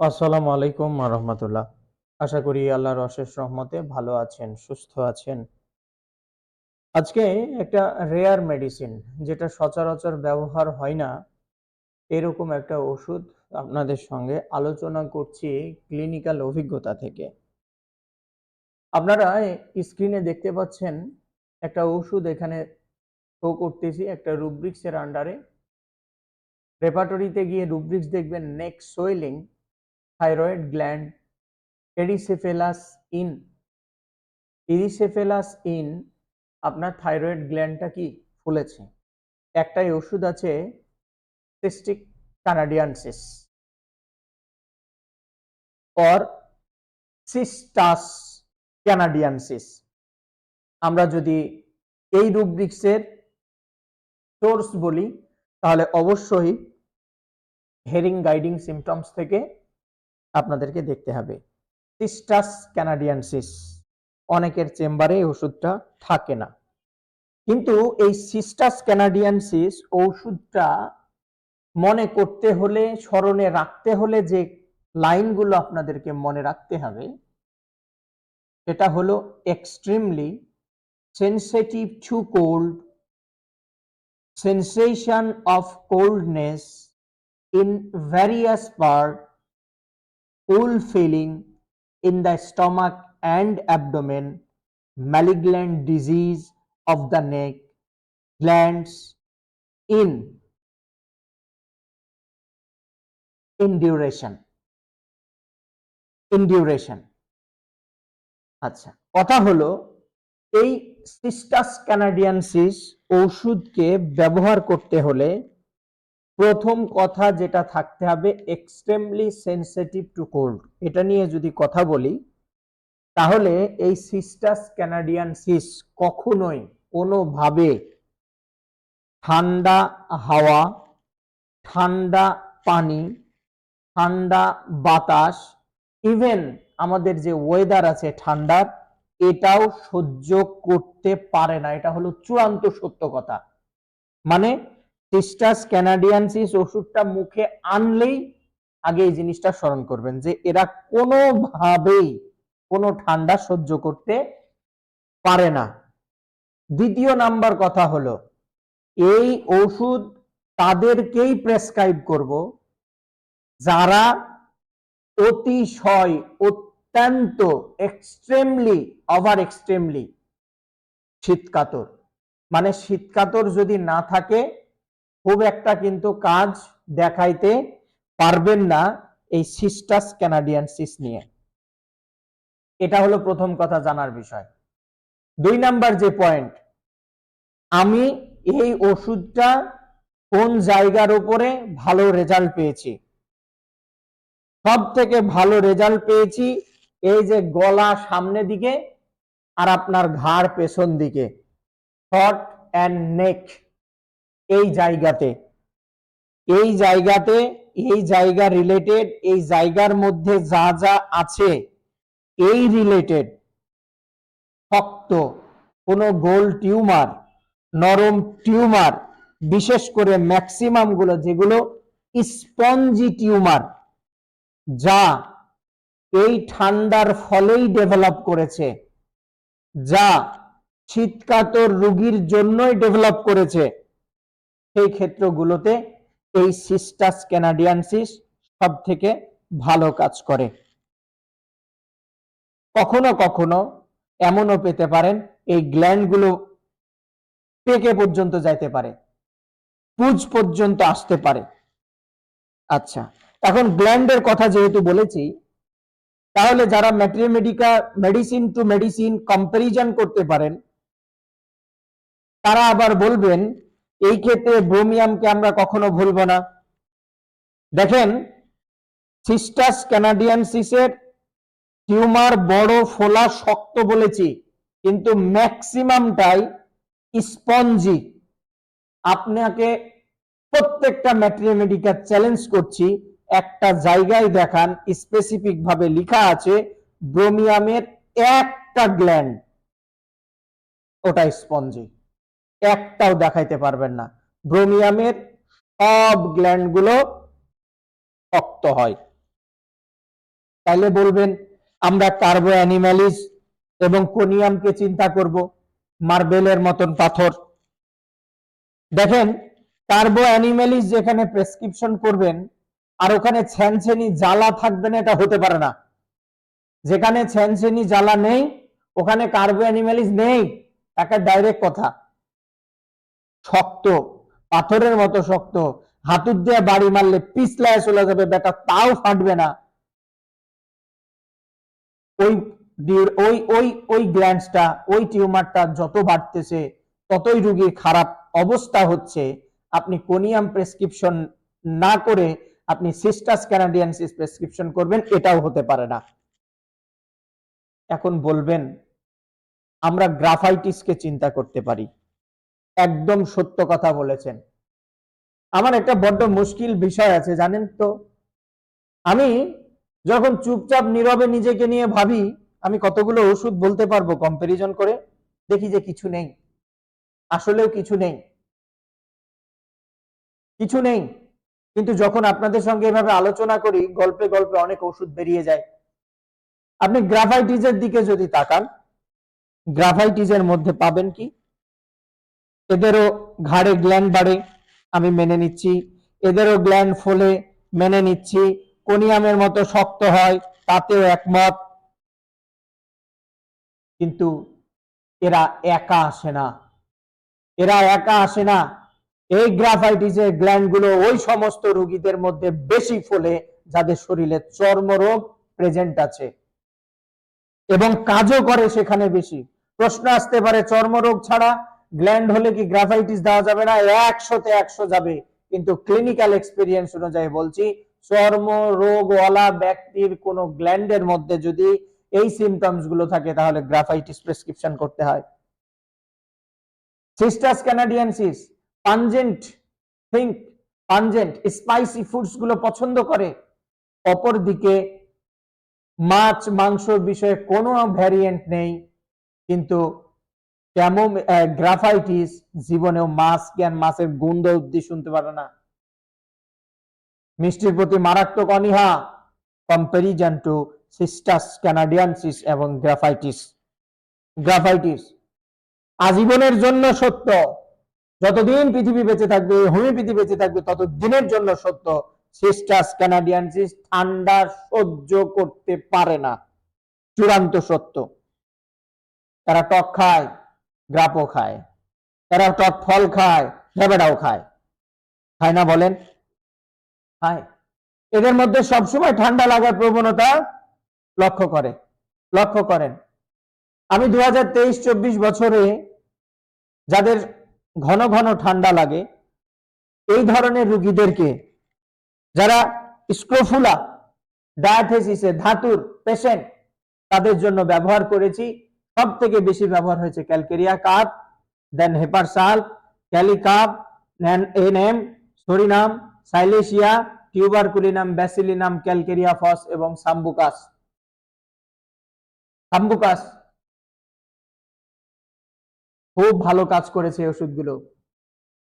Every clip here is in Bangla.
আসসালামু আলাইকুম রহমতুল্লাহ। আশা করি আল্লাহর অশেষ রহমতে ভালো আছেন, সুস্থ আছেন। আজকে একটা রেয়ার মেডিসিন যেটা সচরাচর ব্যবহার হয় না, এরকম একটা ওষুধ আপনাদের সঙ্গে আলোচনা করছি ক্লিনিক্যাল অভিজ্ঞতা থেকে। আপনারা স্ক্রিনে দেখতে পাচ্ছেন একটা ওষুধ এখানে শো করতেছি একটা রুব্রিক্সের আন্ডারে রেপার্টরিতে গিয়ে রুব্রিক্স দেখবেন neck swelling thyroid gland erysipelas in erysipelas in আপনার থাইরয়েড গ্ল্যান্ডটা কি ফুলেছে? একটাই ওষুধ আছে সিস্টিক কানাডিয়ানসিস অর সিস্টাস ক্যানাডিয়ানসিস আমরা যদি এই রুব্রিক্সের সোর্স বলি, তাহলে অবশ্যই হেরিং গাইডিং সিমটমস থেকে আপনাদেরকে দেখতে হবে। সিস্টাস ক্যানাডিয়ানসিস অনেকের চেম্বারে এই ওষুধটা থাকে না। কিন্তু এই সিস্টাস ক্যানাডিয়ানসিস ওষুধটা মনে করতে হলে, স্মরণে রাখতে হলে যে লাইনগুলো আপনাদেরকে মনে রাখতে হবে, সেটা হলো extremely sensitive to cold sensation of coldness in various part cool feeling in the stomach and abdomen malignant disease of the neck glands in in duration in duration আচ্ছা কথা হলো এই সিস্টাস ক্যানাডিয়ানসিস ওষুধকে ব্যবহার করতে হলে প্রথম কথা যেটা থাকতে হবে এক্সট্রিমলি সেনসিটিভ টু কোল্ড এটা নিয়ে যদি কথা বলি, তাহলে এই সিস্টাস ক্যানাডিয়ান সিস কখনোই কোনোভাবে ঠান্ডা হাওয়া, ঠান্ডা পানি, ঠান্ডা বাতাস ইভেন আমাদের যে ওয়েদার আছে ঠান্ডার, এটাও সহ্য করতে পারে না। এটা হলো চূড়ান্ত সত্য কথা। মানে সিস্টাস ক্যানাডিয়ানসিস ওষুধটা মুখে আনলেই আগে এই জিনিসটা স্মরণ করবেন যে এরা কোনোভাবেই কোনো ঠান্ডা সহ্য করতে পারে না। দ্বিতীয় নাম্বার কথা হলো, এই ওষুধ তাদেরকেই প্রেসক্রাইব করব যারা অতিশয় অত্যন্ত এক্সট্রিমলি ওভার এক্সট্রিমলি শীতকাতর। মানে শীতকাতর যদি না থাকে খুব একটা কিন্তু কাজ দেখাইতে পারবেন না এই সিস্টাস ক্যানাডিয়ান সিস নিয়ে। এটা হলো প্রথম কথা জানার বিষয়। দুই নাম্বার যে পয়েন্ট, আমি এই ওষুধটা কোন জায়গার উপরে ভালো রেজাল্ট পেয়েছি? সব থেকে ভালো রেজাল্ট পেয়েছি এই যে গলা সামনে দিকে আর আপনার ঘাড় পেছন দিকে, শর্ট অ্যান্ড নেক। এই জায়গাতে এই জায়গাতে, এই জায়গা রিলেটেড এই জায়গার মধ্যে যা যা আছে, এই রিলেটেড শক্ত, কোনো গোল টিউমার নরম টিউমার বিশেষ করে ম্যাক্সিমামগুলো যেগুলো স্পঞ্জি টিউমার যা এই ঠান্ডার ফলেই ডেভেলপ করেছে, যা শীতকাতর রোগীর জন্যই ডেভেলপ করেছে। সেই ক্ষেত্রগুলোতে এই সিস্টাস ক্যানাডিয়ানসিস সব থেকে ভালো কাজ করে। কখনো কখনো এমনও পেতে পারেন, এই গ্ল্যান্ডগুলো পেকে পর্যন্ত যাইতে পারে, পুজ পর্যন্ত আসতে পারে। আচ্ছা এখন গ্ল্যান্ডের কথা যেহেতু বলেছি, তাহলে যারা materia medica medicine to medicine comparison করতে পারেন, তারা আবার বলবেন এই ক্ষেত্রে ব্রোমিয়ামকে আমরা কখনো ভুলব না। দেখেন, সিস্টাস ক্যানাডিয়ান সিসের টিউমার বড়, ফোলা, শক্ত বলেছি, কিন্তু ম্যাক্সিমামটাই স্পঞ্জি। আপনাকে প্রত্যেকটা ম্যাট্রিমেডিকা চ্যালেঞ্জ করছি, একটা জায়গায় দেখান স্পেসিফিক ভাবে লেখা আছে, ব্রোমিয়ামের একটা গ্ল্যান্ড, ওটা স্পঞ্জি। একটাও দেখাইতে পারবেন না। ব্রোমিয়ামের সব গ্ল্যান্ডগুলো শক্ত হয়। তাইলে বলবেন, আমরা কার্বো অ্যানিমালিস এবং কোনিয়ামকে চিন্তা করব, মার্বেলের মতন পাথর। দেখেন, কার্বো অ্যানিমালিস যেখানে প্রেসক্রিপশন করবেন, আর ওখানে ছ্যানছেনি জ্বালা থাকবে না, এটা হতে পারে না। যেখানে ছ্যানছেনি জ্বালা নেই, ওখানে কার্বো অ্যানিমালিস নেই একটা ডাইরেক্ট কথা। শক্ত, পাথরের মতো শক্ত। হাতুর দিয়ে বাড়ি মারলে পিছলায় চলে যাবে, বেটা তাও ফাটবে না। ওই ওই ওই ওই গ্ল্যান্ডসটা ওই টিউমারটা যত বাড়তেছে, ততই রুগীর খারাপ অবস্থা হচ্ছে। আপনি কোনিয়াম প্রেসক্রিপশন না করে আপনি সিস্টাস ক্যানাডিয়ানসিস প্রেসক্রিপশন করবেন, এটাও হতে পারে না। এখন বলবেন, আমরা গ্রাফাইটিসকে চিন্তা করতে পারি। একদম সত্য কথা বলেছেন। আমার একটা বড্ড মুশকিল বিষয় আছে, জানেন তো? আমি যখন চুপচাপ নীরবে নিজেকে নিয়ে ভাবি, আমি কতগুলো ওষুধ বলতে পারব কম্পারিজন করে? দেখি যে কিছু নেই। আসলেও কিছু নেই। কিছু নেই। কিন্তু যখন আপনাদের সঙ্গে এভাবে আলোচনা করি, গল্পে গল্পে অনেক ওষুধ বেরিয়ে যায়। আপনি গ্রাফাইটিজের দিকে যদি তাকান গ্রাফাইটিজের মধ্যে পাবেন কি? এদেরও ঘাড়ে গ্ল্যান্ড বাড়ে, আমি মেনে নিচ্ছি। এদেরও গ্ল্যান্ড ফোলে, মেনে নিচ্ছি। কোনিয়ামের মতো শক্ত হয়, তাতেও একমত। কিন্তু এরা একা আসে না। এরা একা আসে না। এই গ্রাফাইটিসের গ্ল্যান্ডগুলো ওই সমস্ত রোগীদের মধ্যে বেশি ফলে, যাদের শরীরে চর্মরোগ প্রেজেন্ট আছে। এবং কাজও করে সেখানে বেশি। প্রশ্ন আসতে পারে, চর্মরোগ ছাড়া গ্ল্যান্ড হলে কি গ্রাফাইটিস দেওয়া যাবে না? একশোতে একশো যাবে। কিন্তু ক্লিনিক্যাল এক্সপিরিয়েন্স অনুযায়ী বলছি, চর্ম রোগওয়ালা ব্যক্তির কোন গ্ল্যান্ডের মধ্যে যদি এই সিমটমসগুলো থাকে, তাহলে গ্রাফাইটিস প্রেসক্রিপশন করতে হয়। Cistus canadensis pungent think pungent spicy ফুডসগুলো পছন্দ করে। অপরদিকে, মাছ মাংস বিষয়ে কোনো ভ্যারিয়েন্ট নেই, কিন্তু কেমন গ্রাফাইটিস জীবনেও মাছ জ্ঞান মাছের গন্ধ অব্দি শুনতে পারে না। মিষ্টির প্রতি মারাত্মক অনীহা। কম্পারিজন টু সিস্টাস ক্যানাডিয়ানসিস এবং গ্রাফাইটিস। গ্রাফাইটিস, আজীবনের জন্য সত্য। যতদিন পৃথিবী বেঁচে থাকবে হোমিওপ্যাথি বেঁচে থাকবে তত দিনের জন্য সত্য। সিস্টাস ক্যানাডিয়ানসিস ঠান্ডা সহ্য করতে পারে না। চূড়ান্ত সত্য। তারা টক খায়। গ্রাপও খায়। তারা টক ফল খায় ঢেবেটাও খায়। খায় না বলেন? খায়। এদের মধ্যে সবসময় ঠান্ডা লাগার প্রবণতা লক্ষ্য করে। লক্ষ্য করেন। আমি দু হাজার তেইশ চব্বিশ বছরে যাদের ঘন ঘন ঠান্ডা লাগে, এই ধরনের রুগীদেরকে যারা স্ক্রোফুলা, ডায়াথেসিসে ধাতুর পেশেন্ট, তাদের জন্য ব্যবহার করেছি। সব থেকে বেশি ব্যবহার হয়েছে calcarea carb then hepar sulph, kali carb NM, psorinum, silicea, tuberculinum, bacillinum, calcarea phos এবং সাম্বুকাস। সাম্বুকাস। খুব ভালো কাজ করেছে ওষুধগুলো।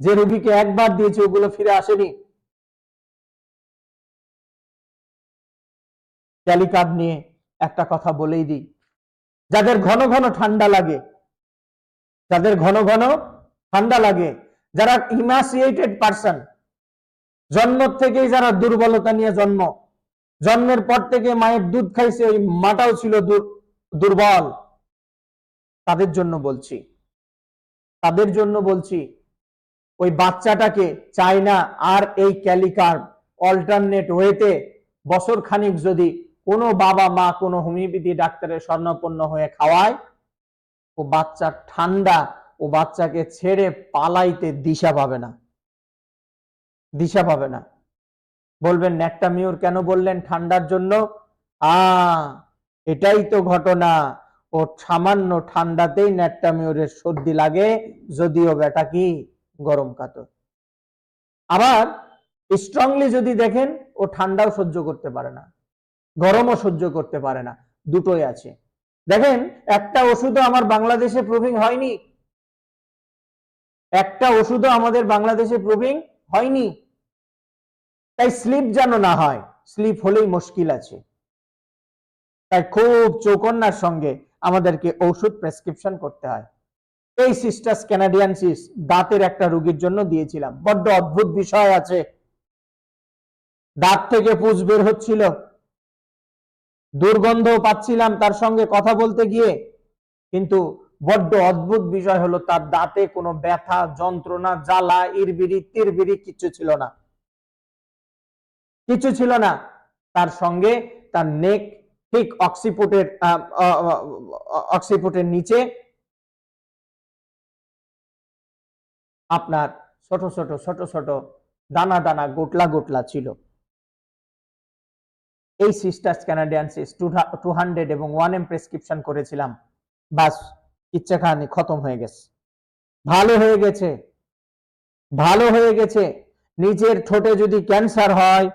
যে রোগীকে একবার দিয়েছে, ওগুলো ফিরে আসেনি। ক্যালিকাপ নিয়ে একটা কথা বলেই দিই। যাদের ঘন ঘন ঠান্ডা লাগে, যাদের ঘন ঘন ঠান্ডা লাগে, যারা ইমাসিয়েটেড পার্সন জন্ম থেকেই যারা দুর্বলতা নিয়ে জন্ম, জন্মের পর থেকে মায়ের দুধ খাইছে, ওই মাটাও ছিল দুর- দুর্বল। তাদের জন্য বলছি, তাদের জন্য বলছি, ওই বাচ্চাটাকে চাই না আর এই ক্যালিকার অল্টারনেট ওয়েতে বছর খানিক যদি কোনো বাবা মা কোনো হোমিওপ্যাথি ডাক্তারের স্বর্ণপন্ন হয়ে খাওয়ায় ও বাচ্চা ঠান্ডা ও বাচ্চাকে ছেড়ে পালাইতে দিশা পাবে না। দিশা পাবে না। বলবেন ন্যাট্টামিউর কেন বললেন ঠান্ডার জন্য? আ, এটাই তো ঘটনা। ও সামান্য ঠান্ডাতেই ন্যাট্টামিউরের সর্দি লাগে, যদিও বেটা কি গরম কাতর। আবার স্ট্রংলি যদি দেখেন, ও ঠান্ডাও সহ্য করতে পারে না। গরমও সহ্য করতে পারে না। দুটোই আছে। দেখেন, একটা ওষুধও আমার বাংলাদেশে প্রুভিং হয়নি। একটা ওষুধও আমাদের বাংলাদেশে প্রুভিং হয়নি। তাই স্লিপ যেন না হয় স্লিপ হলেই মুশকিল আছে। তাই খুব চৌকন্যার সঙ্গে আমাদেরকে ঔষধ প্রেসক্রিপশন করতে হয়। এই সিস্টাস ক্যানাডিয়ানসিস দাঁতের একটা রোগীর জন্য দিয়েছিলাম। বড্ড অদ্ভুত বিষয় আছে। দাঁত থেকে পুজ বের হচ্ছিল। দুর্গন্ধ পাচ্ছিলাম তার সঙ্গে কথা বলতে গিয়ে। কিন্তু বড্ড অদ্ভুত বিষয় হলো তার দাঁতে কোনো ব্যথা, যন্ত্রণা, জ্বালা ইরবিরি তিরবিরি কিছু ছিল না। কিছু ছিল না। তার সঙ্গে তার নেক, ঠিক অক্সিপুটের অক্সিপুটের নিচে আপনার ছোট ছোট ছোট ছোট দানা দানা গোটলা গোটলা ছিল। এই সিস্টার্স ক্যানাডিয়ানসিস টু হান্ড্রেড এবং ওয়ান এম প্রেসক্রিপশন করেছিলাম। বাস ইচ্ছা খানি খতম হয়ে গেছে। ভালো হয়ে গেছে। ভালো হয়ে গেছে। নিজের ঠোঁটে যদি ক্যান্সার হয়,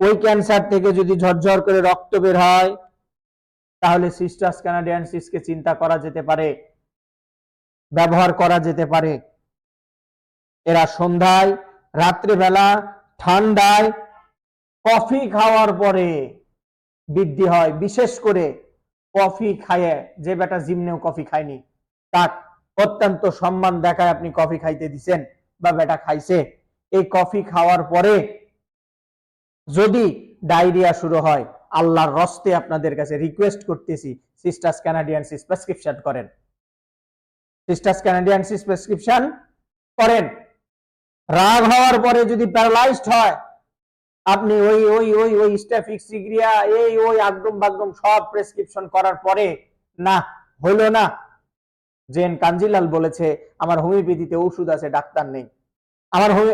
ওই ক্যান্সার থেকে যদি ঝরঝর করে রক্ত বের হয়, তাহলে সিস্টার্স ক্যানাডিয়ানসিসকে চিন্তা করা যেতে পারে, ব্যবহার করা যেতে পারে। এরা সন্ধ্যায়, রাত্রিবেলা, ঠান্ডায় কফি খাওয়ার পরে বৃদ্ধি হয়। বিশেষ করে কফি খায়, যে বেটা জিমনেও কফি খায়নি, তার অত্যন্ত সম্মান দেখায় আপনি কফি খাইতে দিছেন বা বেটা খাইছে। এই কফি খাওয়ার পরে যদি ডায়রিয়া শুরু হয়, আল্লাহর রস্তে আপনাদের কাছে রিকোয়েস্ট করতেছি সিস্টার্স ক্যানাডিয়ানসিস প্রেসক্রিপশন করেন। সিস্টার্স ক্যানাডিয়ানসিস প্রেসক্রিপশন করেন। রাগ হওয়ার পরে যদি প্যারালাইজড হয় আপনি ওই ওই ওই ওই স্টাফিক সিগ্রিয়া এই, ওই, আগডম বাগডম সব প্রেসক্রিপশন করার পরে, না হলো না। জেন কাঞ্জিলাল বলেছে, আমার হোমিওপ্যাথিতে ওষুধ আছে, ডাক্তার নেই। আমার হোমি,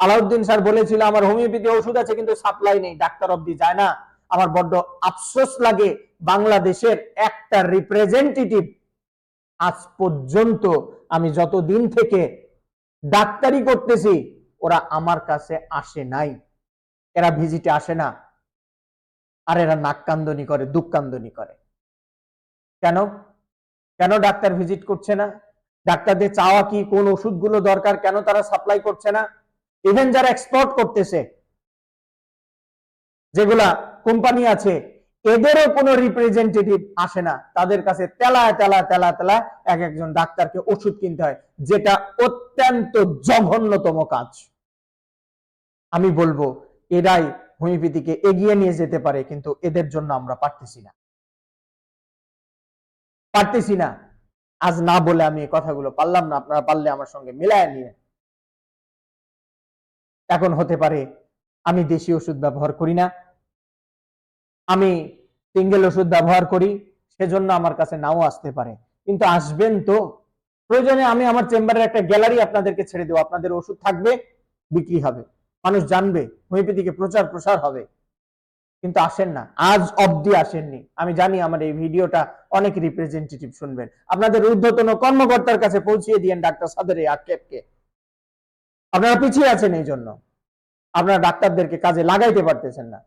আলাউদ্দিন স্যার বলেছিল, আমার হোমিওপ্যাথি ওষুধ আছে, কিন্তু সাপ্লাই নেই, ডাক্তার অব্দি যায় না। আমার বড্ড আফসোস লাগে, বাংলাদেশের একটা রিপ্রেজেন্টেটিভ আজ পর্যন্ত আমি যত দিন থেকে ডাক্তারি করতেছি, ওরা আমার কাছে আসে নাই। এরা ভিজিটে আসে না। আর এরা নাক কান্দনি করে, দুঃখ কান্দনি করে। কেন? কেন ডাক্তার ভিজিট করছে না? ডাক্তারদের চাওয়া কি কোন ওষুধগুলো দরকার? কেন তারা সাপ্লাই করছে না? ইভেন যারা এক্সপোর্ট করতেছে, যেগুলা কোম্পানি আছে, এদেরও কোনো রিপ্রেজেন্টেটিভ আসে না। তাদের কাছে তেলায় তেলা তেলা তেলা এক একজন ডাক্তারকে ওষুধ কিনতে হয়, যেটা অত্যন্ত জঘন্যতম কাজ। আমি বলব এরাই হোমিওপ্যাথিকে এগিয়ে নিয়ে যেতে পারে, কিন্তু এদের জন্য আমরা পারতেছি না। পারতেছি না। আজ না বলে আমি কথাগুলো পারলাম না, আপনারা পারলে আমার সঙ্গে মিলায় নিয়ে। এখন হতে পারে আমি দেশি ওষুধ ব্যবহার করি না। আমি সিঙ্গেল ওষুধ ব্যবহার করি, সেজন্য আমার কাছে নাও আসতে পারে। কিন্তু আসবেন তো। প্রয়োজনে আমি আমার চেম্বারের একটা গ্যালারি আপনাদেরকে ছেড়ে দেবো, আপনাদের ওষুধ থাকবে, বিক্রি হবে। মানুষ জানবে, হোমিওপ্যাথিকে প্রচার প্রসার হবে। কিন্তু আসেন না, আজ অবধি আসেননি। আমি জানি আমার এই ভিডিওটা অনেক রিপ্রেজেন্টেটিভ শুনবেন। আপনাদের ঊর্ধ্বতন কর্মকর্তার কাছে পৌঁছিয়ে দিয়েন ডাক্তার সাদের আক্ষেপকে। আপনারা পিছিয়ে আছেন এই জন্য। আপনারা ডাক্তারদেরকে কাজে লাগাইতে পারতেছেন না।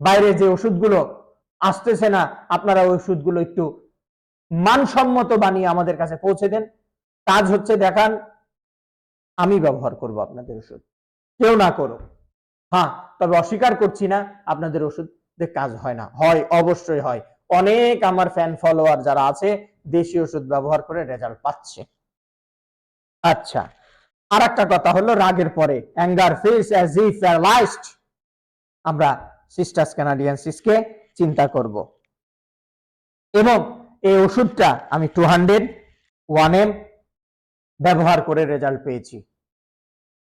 বাইরে যে ওষুধগুলো আসতেছে না, আপনারা ওই ওষুধগুলো একটু মানসম্মত বানিয়ে আমাদের কাছে পৌঁছে দেন। কাজ হচ্ছে দেখান আমি ব্যবহার করব আপনাদের ওষুধ। কেউ না করো হ্যাঁ তবে অস্বীকার করছি না, আপনাদের ওষুধ কাজ হয় না। হয়, অবশ্যই হয়। অনেক আমার ফ্যান ফলোয়ার যারা আছে, দেশি ওষুধ ব্যবহার করে রেজাল্ট পাচ্ছে। আচ্ছা আর একটা কথা হলো রাগের পরে। Anger feels as if paralysed আমরা সিস্টাস ক্যানাডিয়ানসিসকে চিন্তা করব। এবং এই ওষুধটা আমি টু হান্ড্রেড ওয়ান এম ব্যবহার করে রেজাল্ট পেয়েছি।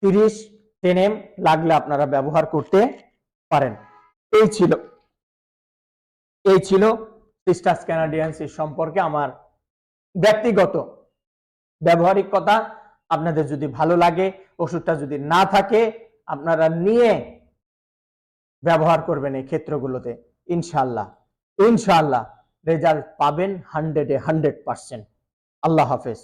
তিরিশ টেন এম লাগলে আপনারা ব্যবহার করতে পারেন। এই ছিল এই ছিল সিস্টাস ক্যানাডিয়ানসিস সম্পর্কে আমার ব্যক্তিগত ব্যবহারিক কথা আপনাদের যদি ভালো লাগে, ওষুধটা যদি না থাকে, আপনারা নিয়ে ব্যবহার করবেন এই ক্ষেত্রগুলোতে ইনশাল্লাহ ইনশাল্লাহ রেজাল্ট পাবেন হান্ড্রেডে হান্ড্রেড পার্সেন্ট আল্লাহ হাফেজ।